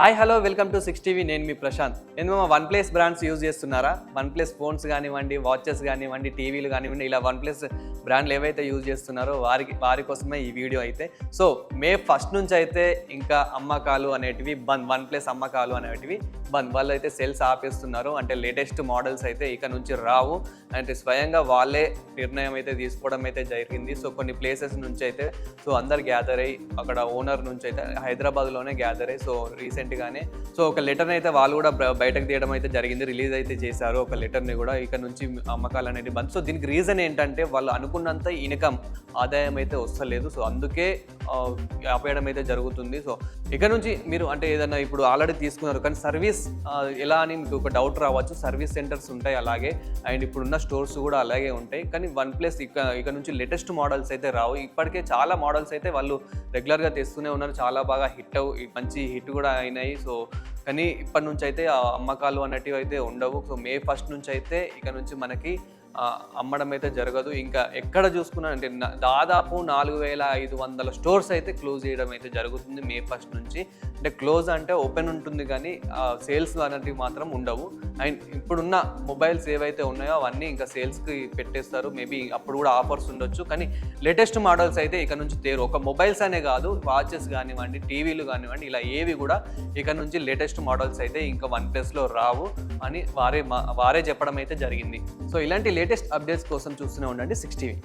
Hi hello welcome to six TV నేను మీ ప్రశాంత్. ఎందుకు వన్ ప్లస్ బ్రాండ్స్ యూజ్ చేస్తున్నారా? వన్ ప్లస్ ఫోన్స్ కానివ్వండి వాచెస్ కానివ్వండి టీవీలు కానివ్వండి ఇలా వన్ ప్లస్ బ్రాండ్లు ఏవైతే యూజ్ చేస్తున్నారో వారికి వారి కోసమే ఈ వీడియో అయితే. సో మే ఫస్ట్ నుంచి అయితే ఇంకా అమ్మకాలు అనేటివి బంద్ వన్ ప్లస్ అమ్మకాలు అనేటివి బంద్. వాళ్ళు అయితే సేల్స్ ఆపేస్తున్నారు. అంటే లేటెస్ట్ మోడల్స్ అయితే ఇక నుంచి రావు. అంటే స్వయంగా వాళ్ళే నిర్ణయం అయితే తీసుకోవడం అయితే జరిగింది. సో కొన్ని ప్లేసెస్ నుంచి అయితే సో అందరు గ్యాదర్ అయ్యి అక్కడ ఓనర్ నుంచి అయితే హైదరాబాద్లోనే గ్యాదర్ అయ్యి సో రీసెంట్ రీసెంట్గానే సో ఒక లెటర్ని అయితే వాళ్ళు కూడా బయటకు తీయడం అయితే జరిగింది. రిలీజ్ అయితే చేశారు ఒక లెటర్ని కూడా. ఇక నుంచి అమ్మకాలు అనేది బంద్. సో దీనికి రీజన్ ఏంటంటే వాళ్ళు అనుకున్నంత ఇన్కమ్ ఆదాయం అయితే వస్తలేదు. సో అందుకే ఆపేయడం అయితే జరుగుతుంది. సో ఇక్కడ నుంచి మీరు అంటే ఏదైనా ఇప్పుడు ఆల్రెడీ తీసుకున్నారు కానీ సర్వీస్ ఎలా అని మీకు ఒక డౌట్ రావచ్చు. సర్వీస్ సెంటర్స్ ఉంటాయి అలాగే. అండ్ ఇప్పుడున్న స్టోర్స్ కూడా అలాగే ఉంటాయి. కానీ వన్ ప్లస్ ఇక ఇక నుంచి లేటెస్ట్ మోడల్స్ అయితే రావు. ఇప్పటికే చాలా మోడల్స్ అయితే వాళ్ళు రెగ్యులర్గా తెస్తూనే ఉన్నారు. చాలా బాగా హిట్ అవు మంచి హిట్ కూడా అయినాయి. సో కానీ ఇప్పటి నుంచి అయితే అమ్మకాలు అనేటివి అయితే ఉండవు. సో మే ఫస్ట్ నుంచి అయితే ఇక నుంచి మనకి అమ్మడం అయితే జరగదు. ఇంకా ఎక్కడ చూసుకున్నా అంటే దాదాపు నాలుగు వేల ఐదు వందల స్టోర్స్ అయితే క్లోజ్ చేయడం అయితే జరుగుతుంది మే ఫస్ట్ నుంచి. అంటే క్లోజ్ అంటే ఓపెన్ ఉంటుంది కానీ సేల్స్ అనేటివి మాత్రం ఉండవు. అండ్ ఇప్పుడున్న మొబైల్స్ ఏవైతే ఉన్నాయో అవన్నీ ఇంకా సేల్స్కి పెట్టేస్తారు. మేబీ అప్పుడు కూడా ఆఫర్స్ ఉండొచ్చు. కానీ లేటెస్ట్ మోడల్స్ అయితే ఇక నుంచి తేరు. ఒక మొబైల్స్ అనే కాదు వాచెస్ కానివ్వండి టీవీలు కానివ్వండి ఇలా ఏవి కూడా ఇక నుంచి లేటెస్ట్ మోడల్స్ అయితే ఇంకా వన్ ప్లస్లో రావు అని వారే మా- వారే చెప్పడం అయితే జరిగింది. సో ఇలాంటి లేటెస్ట్ అప్డేట్స్ కోసం చూస్తూనే ఉండండి సిక్స్ టీవీ.